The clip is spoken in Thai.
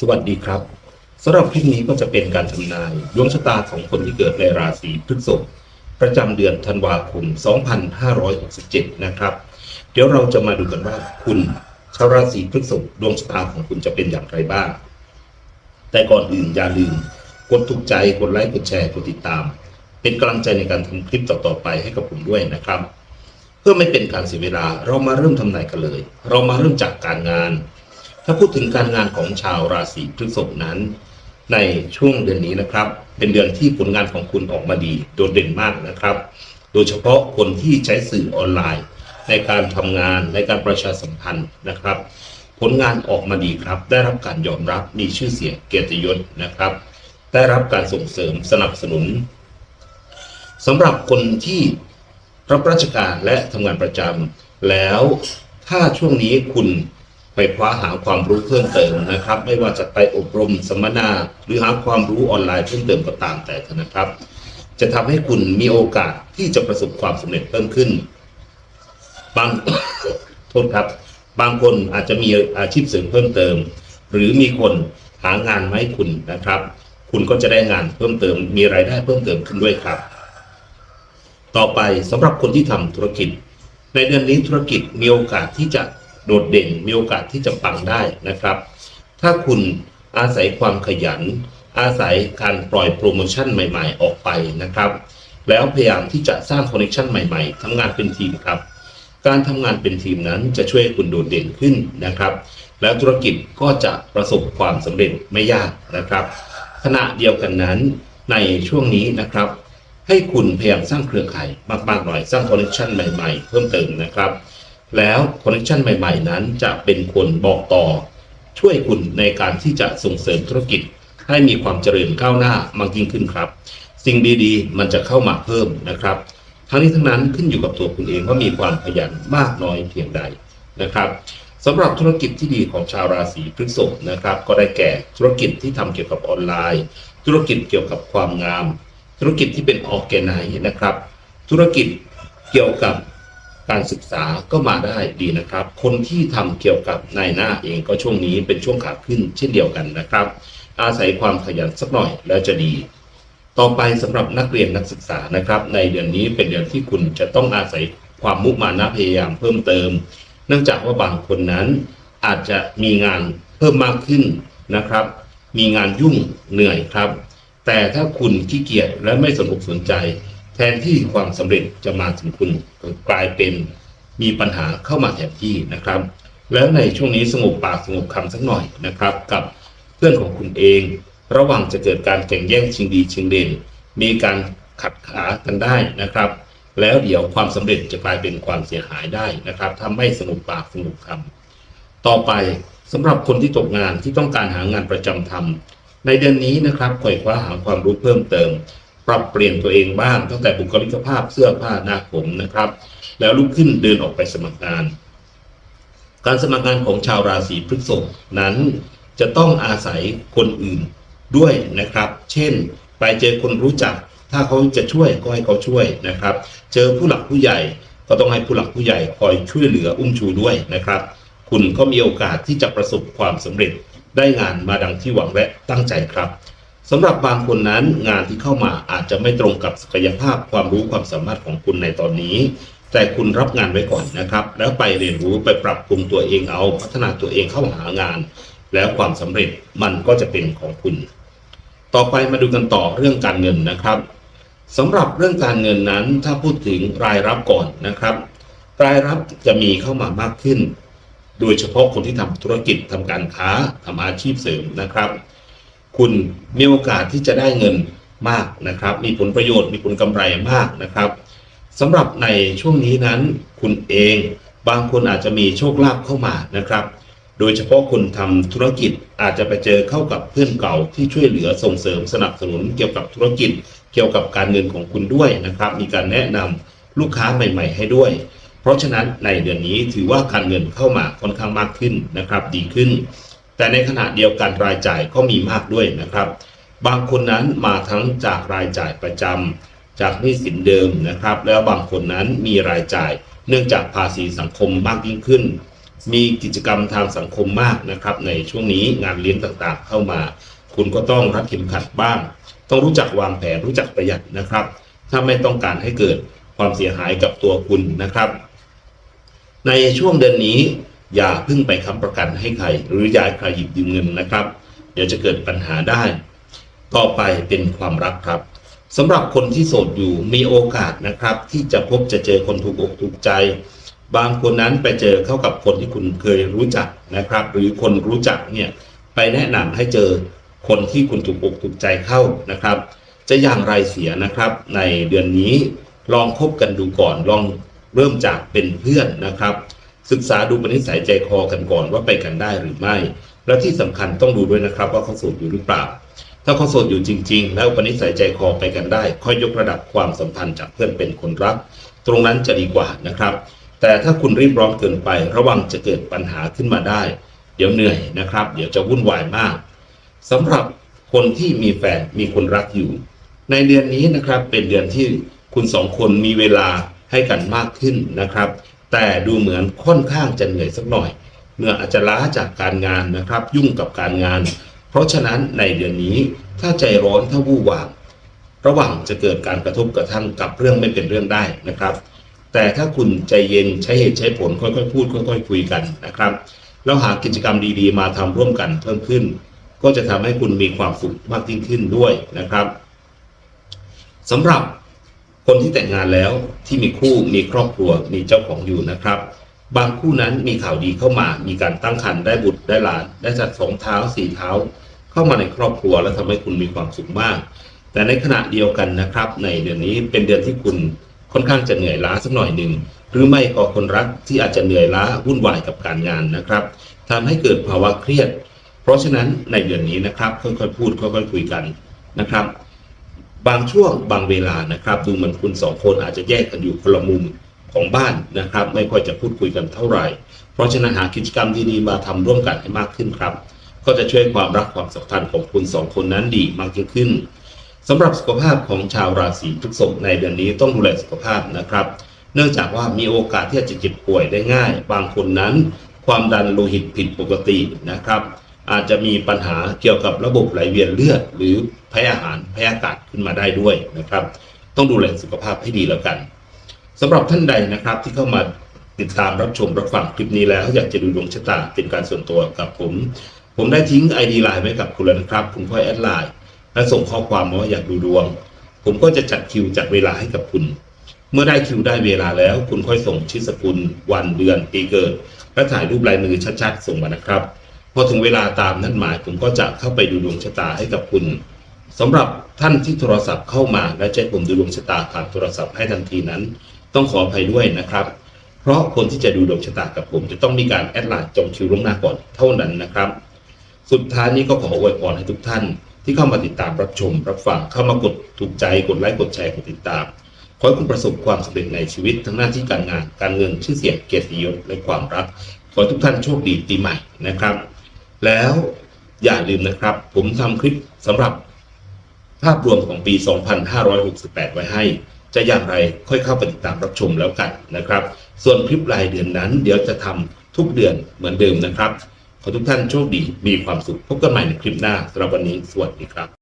สวัสดีครับสำหรับคลิปนี้ก็จะเป็นการทำนายดวงชะตาของคนที่เกิดในราศีพฤษภประจำเดือนธันวาคม 2567 นะครับ เดี๋ยวเราจะมาดูกันว่าคุณชาวราศีพฤษภดวงชะตาของคุณจะเป็นอย่างไรบ้าง แต่ก่อนอื่นอย่าลืม กดถูกใจกดไลค์กดแชร์กดติดตาม เป็นกำลังใจในการทำคลิปต่อๆไปให้กับผมด้วยนะครับ เพื่อไม่เป็นการเสียเวลาเรามาเริ่มทำนายกันเลย เรามาเริ่มจากการงาน ถ้าพูดถึงการงานของชาวราศีพฤษภนั้น ในช่วงเดือนนี้นะครับ เป็นเดือนที่ผลงานของคุณออกมาดีโดดเด่นมากนะครับ โดยเฉพาะคนที่ใช้สื่อออนไลน์ ในการทำงานในการประชาสัมพันธ์นะครับ ผลงานออกมาดีครับ ได้รับการยอมรับมีชื่อเสียงเกียรติยศนะครับ ได้รับการส่งเสริมสนับสนุนสำหรับคนที่รับราชการและทำงานประจำแล้วถ้าช่วงนี้คุณ ไปคว้าหาความรู้เพิ่มเติมนะครับ ไม่ว่าจะไปอบรมสัมมนา หรือหาความรู้ออนไลน์เพิ่มเติมก็ตามแต่นะครับ จะทำให้คุณมีโอกาสที่จะประสบความสำเร็จเพิ่มขึ้น บางโทษครับ บางคนอาจจะมีอาชีพเสริมเพิ่มเติม หรือมีคนหางานมาให้คุณนะครับ คุณก็จะได้งานเพิ่มเติม มีรายได้เพิ่มเติมขึ้นด้วยครับ ต่อไปสำหรับคนที่ทำธุรกิจ ในเดือนนี้ธุรกิจมีโอกาสที่จะ โดดเด่นมีโอกาสที่จะปังได้นะครับ ถ้าคุณอาศัยความขยัน อาศัยการปล่อยโปรโมชั่นใหม่ ๆ ออกไปนะครับ แล้วพยายามที่จะสร้างคอนเนคชั่นใหม่ๆทำงานเป็นทีมครับ การทำงานเป็นทีมนั้นจะช่วยคุณโดดเด่นขึ้นนะครับ แล้วธุรกิจก็จะประสบความสำเร็จไม่ยากนะครับ ขณะเดียวกันนั้นในช่วงนี้นะครับ ให้คุณพยายามสร้างเครือข่ายมากๆหน่อยสร้างคอนเนคชั่นใหม่ ๆ เพิ่มเติมนะครับ แล้วคอนเนคชันใหม่ๆ นั้นจะเป็นคนบอกต่อ ช่วยคุณในการที่จะส่งเสริมธุรกิจ ให้มีความเจริญก้าวหน้ามากยิ่งขึ้นครับ สิ่งดีๆ มันจะเข้ามาเพิ่มนะครับ ทั้งนี้ทั้งนั้นขึ้นอยู่กับตัวคุณเองว่ามีความขยันมากน้อยเพียงใดนะครับสำหรับธุรกิจที่ดีของชาวราศีพฤษภนะครับ ก็ได้แก่ธุรกิจที่ทำเกี่ยวกับออนไลน์ ธุรกิจเกี่ยวกับความงาม ธุรกิจที่เป็นออแกไนนะครับ ธุรกิจเกี่ยวกับ การศึกษาก็มาได้ดีนะครับ คนที่ทำเกี่ยวกับนายหน้าเองก็ช่วงนี้เป็นช่วงขาขึ้นเช่นเดียวกันนะครับ อาศัยความขยันสักหน่อยแล้วจะดี ต่อไปสำหรับนักเรียนนักศึกษานะครับ ในเดือนนี้เป็นเดือนที่คุณจะต้องอาศัยความมุมานะพยายามเพิ่มเติม เนื่องจากว่าบางคนนั้นอาจจะมีงานเพิ่มมากขึ้นนะครับ มีงานยุ่งเหนื่อยครับ แต่ถ้าคุณขี้เกียจและไม่สนอกสนใจ แทนที่ความสำเร็จจะมาถึงคุณกลายเป็นมีปัญหาเข้ามาแทนที่นะครับ แล้วในช่วงนี้สงบปากสงบคำสักหน่อยนะครับ กับเพื่อนของคุณเอง ระหว่างจะเกิดการแข่งแย่งชิงดีชิงเด่น มีการขัดขากันได้นะครับ แล้วเดี๋ยวความสำเร็จจะกลายเป็นความเสียหายได้นะครับถ้าไม่สงบปากสงบคำต่อไปสำหรับคนที่ตกงานที่ต้องการหางานประจำทำในเดือนนี้นะครับค่อยคว้าหาความรู้เพิ่มเติม ปรับเปลี่ยนตัวเองบ้างตั้งแต่บุคลิกภาพเสื้อผ้าหน้าผมนะครับ แล้วลุกขึ้นเดินออกไปสมัครงาน การสมัครงานของชาวราศีพฤษภนั้นจะต้องอาศัยคนอื่นด้วยนะครับ เช่น ไปเจอคนรู้จัก ถ้าเขาจะช่วยก็ให้เขาช่วยนะครับ เจอผู้หลักผู้ใหญ่ก็ต้องให้ผู้หลักผู้ใหญ่คอยช่วยเหลืออุ้มชูด้วยนะครับ คุณก็มีโอกาสที่จะประสบความสำเร็จได้งานมาดังที่หวังและตั้งใจครับ สำหรับบางคนนั้นงานที่เข้ามาอาจจะไม่ตรงกับศักยภาพความรู้ความสามารถของคุณในตอนนี้ แต่คุณรับงานไว้ก่อนนะครับ แล้วไปเรียนรู้ไปปรับปรุงตัวเองเอา พัฒนาตัวเองเข้าหางาน แล้วความสำเร็จมันก็จะเป็นของคุณ ต่อไปมาดูกันต่อเรื่องการเงินนะครับสำหรับเรื่องการเงินนั้นถ้าพูดถึงรายรับก่อนนะครับ รายรับจะมีเข้ามามากขึ้น โดยเฉพาะคนที่ทำธุรกิจทำการค้าทำอาชีพเสริมนะครับ คุณมีโอกาสที่จะได้เงินมากนะครับ มีผลประโยชน์มีผลกำไรมากนะครับสำหรับในช่วงนี้นั้นคุณเองบางคนอาจจะมีโชคลาภเข้ามานะครับ โดยเฉพาะคนทำธุรกิจอาจจะไปเจอเข้ากับเพื่อนเก่าที่ช่วยเหลือส่งเสริมสนับสนุนเกี่ยวกับธุรกิจ เกี่ยวกับการเงินของคุณด้วยนะครับ มีการแนะนำลูกค้าใหม่ ๆ ให้ด้วย เพราะฉะนั้นในเดือนนี้ถือว่าการเงินเข้ามาค่อนข้างมากขึ้นนะครับ ดีขึ้น แต่ในขณะเดียวกันรายจ่ายก็มีมากด้วยนะครับ บางคนนั้นมาทั้งจากรายจ่ายประจำจากหนี้สินเดิมนะครับ แล้วบางคนนั้นมีรายจ่าย เนื่องจากภาษีสังคมมากยิ่งขึ้น มีกิจกรรมทางสังคมมากนะครับ ในช่วงนี้งานเลี้ยงต่างๆ เข้ามา คุณก็ต้องรัดเข็มขัดบ้าง ต้องรู้จักวางแผนรู้จักประหยัดนะครับ ถ้าไม่ต้องการให้เกิดความเสียหายกับตัวคุณนะครับ ในช่วงเดือนนี้ อย่าเพิ่งไปค้ำประกันให้ใคร หรือย่าให้ใครหยิบยืมเงินนะครับ เดี๋ยวจะเกิดปัญหาได้ ต่อไปเป็นความรักครับสำหรับคนที่โสดอยู่มีโอกาสนะครับ ที่จะพบจะเจอคนถูกอกถูกใจ บางคนนั้นไปเจอเข้ากับคนที่คุณเคยรู้จักนะครับ หรือคนรู้จักเนี่ยไปแนะนำให้เจอคนที่คุณถูกอกถูกใจเข้านะครับ จะอย่างไรเสียนะครับ ในเดือนนี้ลองคบกันดูก่อนลองเริ่มจากเป็นเพื่อนนะครับ ศึกษาดูปณิสัยใจคอกันก่อนว่าไปกันได้หรือไม่ และที่สำคัญต้องดูด้วยนะครับ ว่าเขาโสดอยู่หรือเปล่า ถ้าเขาโสดอยู่จริง ๆ แล้วปณิสัยใจคอไปกันได้ ค่อยยกระดับความสัมพันธ์จากเพื่อนเป็นคนรัก ตรงนั้นจะดีกว่านะครับ แต่ถ้าคุณรีบร้อนเกินไประวังจะเกิดปัญหาขึ้นมาได้ เดี๋ยวเหนื่อยนะครับ เดี๋ยวจะวุ่นวายมากสำหรับคนที่มีแฟนมีคนรักอยู่ ในเดือนนี้นะครับเป็นเดือนที่คุณสองคนมีเวลาให้กันมากขึ้นนะครับ แต่ดูเหมือนค่อนข้างจะเหนื่อยสักหน่อยเหนื่ออาจจะล้าจากการงานนะครับ ยุ่งกับการงาน เพราะฉะนั้นในเดือนนี้ถ้าใจร้อนถ้าวู่วามระหว่างจะเกิดการกระทบกระทั่งกับเรื่องไม่เป็นเรื่องได้นะครับ แต่ถ้าคุณใจเย็นใช้เหตุใช้ผลค่อยๆพูดค่อย ๆ คุยกันนะครับ แล้วหากิจกรรมดีๆ มาทำร่วมกันเพิ่มขึ้น ก็จะทำให้คุณมีความสุขมากยิ่งขึ้นด้วยนะครับสำหรับ คนที่แต่งงานแล้วที่มีคู่มีครอบครัวมีเจ้าของอยู่นะครับ บางคู่นั้นมีข่าวดีเข้ามา มีการตั้งครรภ์ได้บุตรได้หลาน ได้จัดสองเท้าสี่เท้า เข้ามาในครอบครัวแล้วทำให้คุณมีความสุขมาก แต่ในขณะเดียวกันนะครับ ในเดือนนี้เป็นเดือนที่คุณค่อนข้างจะเหนื่อยล้าสักหน่อยหนึ่งหรือไม่ก็คนรักที่อาจจะเหนื่อยล้าวุ่นวายกับการงานนะครับทำให้เกิดภาวะเครียด เพราะฉะนั้นในเดือนนี้นะครับค่อยๆพูดค่อยๆคุยกันนะครับ บางช่วงบางเวลานะครับ ดูเหมือนคุณสองคนอาจจะแยกกันอยู่คนละมุมของบ้านนะครับ ไม่ค่อยจะพูดคุยกันเท่าไหร่ เพราะฉะนั้นหากิจกรรมดีๆมาทำร่วมกันให้มากขึ้นครับ ก็จะช่วยความรักความสัมพันธ์ของคุณสองคนนั้นดีมากยิ่งขึ้นสำหรับสุขภาพของชาวราศีพฤษภในเดือนนี้ต้องดูแลสุขภาพนะครับ เนื่องจากว่ามีโอกาสที่จะเจ็บป่วยได้ง่าย บางคนนั้น ความดันโลหิตผิดปกตินะครับ อาจจะมีปัญหาเกี่ยวกับระบบไหลเวียนเลือด หรือแพ้อาหารแพ้อากาศขึ้นมาได้ด้วยนะครับ ต้องดูแลสุขภาพให้ดีแล้วกันสำหรับท่านใดนะครับที่เข้ามาติดตามรับชมรับฟังคลิปนี้แล้ว อยากจะดูดวงชะตาเป็นการส่วนตัวกับผม ผมได้ทิ้ง ID ไลน์ไว้กับคุณแล้วนะครับ คุณค่อยแอดไลน์และส่งข้อความมาว่าอยากดูดวง ผมก็จะจัดคิวจัดเวลาให้กับคุณ เมื่อได้คิวได้เวลาแล้ว คุณค่อยส่งชื่อสกุล วันเดือนปีเกิด และถ่ายรูปลายมือชัดๆ ส่งมานะครับ พอถึงเวลาตามนั้นหมายผมก็จะเข้าไปดูดวงชะตาให้กับคุณสำหรับท่านที่โทรศัพท์เข้ามาและจะให้ผมดูดวงชะตาผ่านโทรศัพท์ให้ทันทีนั้น ต้องขออภัยด้วยนะครับ เพราะคนที่จะดูดวงชะตากับผมจะต้องมีการแอดไลน์จองคิวล่วงหน้าก่อนเท่านั้นนะครับ สุดท้ายนี้ก็ขออวยพรให้ทุกท่าน ที่เข้ามาติดตามรับชม รับฟังเข้ามากดถูกใจกดไลค์กดแชร์กดติดตามขอให้คุณประสบความสำเร็จในชีวิตทั้งหน้าที่การงาน การเงินชื่อเสียงเกียรติยศและความรักขอทุกท่านโชคดีปีใหม่นะครับ แล้วอย่าลืมนะครับ ผมทำคลิปสำหรับภาพรวมของปี 2568 ไว้ให้ จะอย่างไรค่อยเข้าไปติดตามรับชมแล้วกันนะครับ ส่วนคลิปรายเดือนนั้น เดี๋ยวจะทำทุกเดือนเหมือนเดิมนะครับ ขอทุกท่านโชคดีมีความสุขพบกันใหม่ในคลิปหน้าสำหรับวันนี้สวัสดีครับ